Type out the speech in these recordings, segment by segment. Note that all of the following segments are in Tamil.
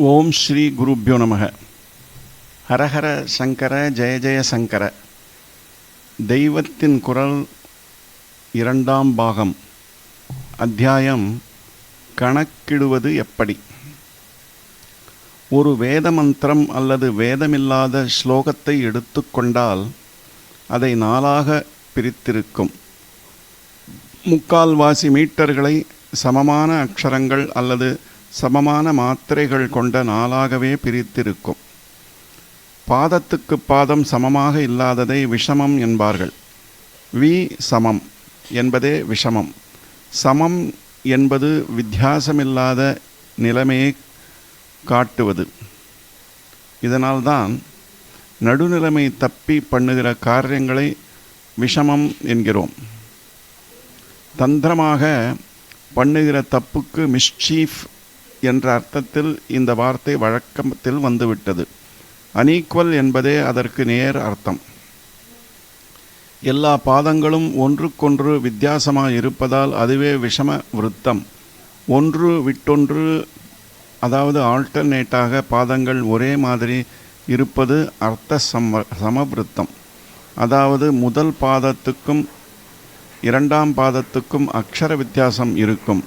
ஓம் ஸ்ரீ குருப்பியோ நமக. ஹரஹர சங்கர ஜெய ஜெய சங்கர. தெய்வத்தின் குரல் இரண்டாம் பாகம். அத்தியாயம் கணக்கிடுவது எப்படி? ஒரு வேத மந்திரம் அல்லது வேதமில்லாத ஸ்லோகத்தை எடுத்துக்கொண்டால் அதை நாளாக பிரித்திருக்கும். முக்கால்வாசி மீட்டர்களை சமமான அக்ஷரங்கள் அல்லது சமமான மாத்திரைகள் கொண்ட நாளாகவே பிரித்திருக்கும். பாதத்துக்கு பாதம் சமமாக இல்லாததை விஷமம் என்பார்கள். வி சமம் என்பதே விஷமம். சமம் என்பது வித்தியாசமில்லாத நிலைமையை காட்டுவது. இதனால்தான் நடுநிலைமை தப்பி பண்ணுகிற காரியங்களை விஷமம் என்கிறோம். தந்திரமாக பண்ணுகிற தப்புக்கு மிஸ்சீஃப் என்ற அர்த்தத்தில் இந்த வார்த்தை வழக்கத்தில் வந்துவிட்டது. அனீக்குவல் என்பதே அதற்கு நேர் அர்த்தம். எல்லா பாதங்களும் ஒன்றுக்கொன்று வித்தியாசமாக இருப்பதால் அதுவே விஷம விருத்தம். ஒன்று விட்டொன்று அதாவது ஆல்டர்னேட்டாக பாதங்கள் ஒரே மாதிரி இருப்பது அர்த்த சம சமவிருத்தம். அதாவது முதல் பாதத்துக்கும் இரண்டாம் பாதத்துக்கும் அக்ஷர வித்தியாசம் இருக்கும்.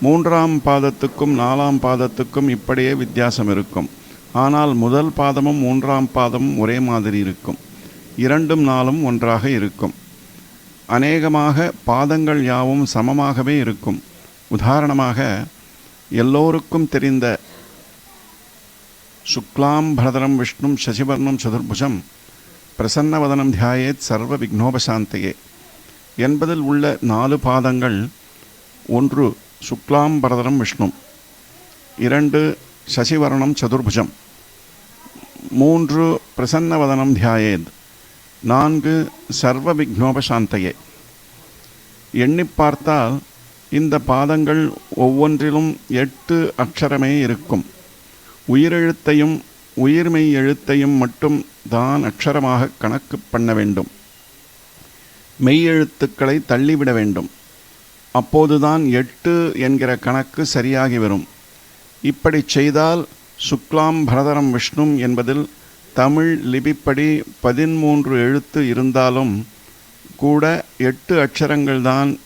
மூன்றாம் பாதத்துக்கும் நாலாம் பாதத்துக்கும் இப்படியே வித்தியாசம் இருக்கும். ஆனால் முதல் பாதமும் மூன்றாம் பாதமும் ஒரே மாதிரி இருக்கும். இரண்டும் நாளும் ஒன்றாக இருக்கும். அநேகமாக பாதங்கள் யாவும் சமமாகவே இருக்கும். உதாரணமாக எல்லோருக்கும் தெரிந்த சுக்லாம் பரதரம் விஷ்ணும் சசிவர்ணம் சதுர்புஜம் பிரசன்னவதனம் தியாயேத் சர்வ விக்னோபசாந்தையே. என்பதில் உள்ள நாலு பாதங்கள் ஒன்று சுக்லாம் பரதரம் விஷ்ணு. இரண்டு சசிவர்ணம் சதுர்புஜம். மூன்று பிரசன்னவதனம் தியாயேத். நான்கு சர்வ விக்னோபசாந்தையே எண்ணி பார்த்தால் இந்த பாதங்கள் ஒவ்வொன்றிலும் எட்டு அக்ஷரமே இருக்கும். உயிரெழுத்தையும் உயிர்மெய் எழுத்தையும் மட்டும் தான் அக்ஷரமாக கணக்கு பண்ண வேண்டும். மெய்யெழுத்துக்களை தள்ளிவிட வேண்டும். அப்போதுதான் எட்டு என்கிற கணக்கு சரியாகி வரும். இப்படி செய்தால் சுக்லாம் பரதரம் விஷ்ணும் என்பதில் தமிழ் லிபிப்படி பதிமூன்று எழுத்து இருந்தாலும் கூட எட்டு அக்ஷரங்கள்தான்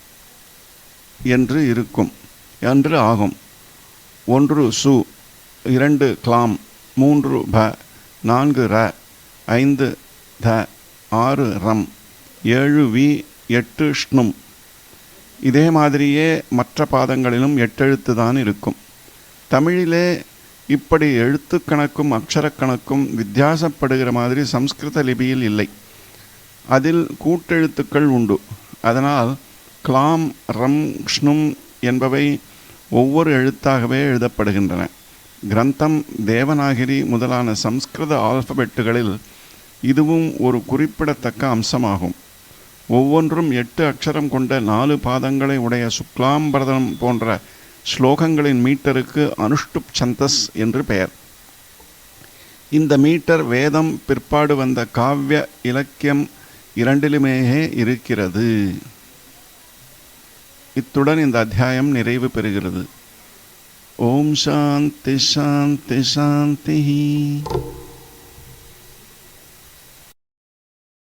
என்று இருக்கும் என்று ஆகும். ஒன்று சு இரண்டு கிளாம் மூன்று ப நான்கு ர ஐந்து த ஆறு ரம் ஏழு வி எட்டு ஷ்ணும். இதே மாதிரியே மற்ற பாதங்களிலும் எட்டெழுத்து தான் இருக்கும். தமிழிலே இப்படி எழுத்துக்கணக்கும் அக்ஷரக்கணக்கும் வித்தியாசப்படுகிற மாதிரி சம்ஸ்கிருத லிபியில் இல்லை. அதில் கூட்டெழுத்துக்கள் உண்டு. அதனால் கிளாம் ரம் க்ஷ்ணும் என்பவை ஒவ்வொரு எழுத்தாகவே எழுதப்படுகின்றன. கிரந்தம் தேவநாகிரி முதலான சம்ஸ்கிருத ஆல்பபெட்டுகளில் இதுவும் ஒரு குறிப்பிடத்தக்க அம்சமாகும். ஒவ்வொன்றும் எட்டு அக்ஷரம் கொண்ட நாலு பாதங்களை உடைய சுக்லாம்பரதம் போன்ற ஸ்லோகங்களின் மீட்டருக்கு அனுஷ்டுப் சந்தஸ் என்று பெயர். இந்த மீட்டர் வேதம் பிற்பாடு வந்த காவ்ய இலக்கியம் இரண்டிலுமேயே இருக்கிறது. இத்துடன் இந்த அத்தியாயம் நிறைவு பெறுகிறது. ஓம் சாந்தி சாந்தி சாந்தி.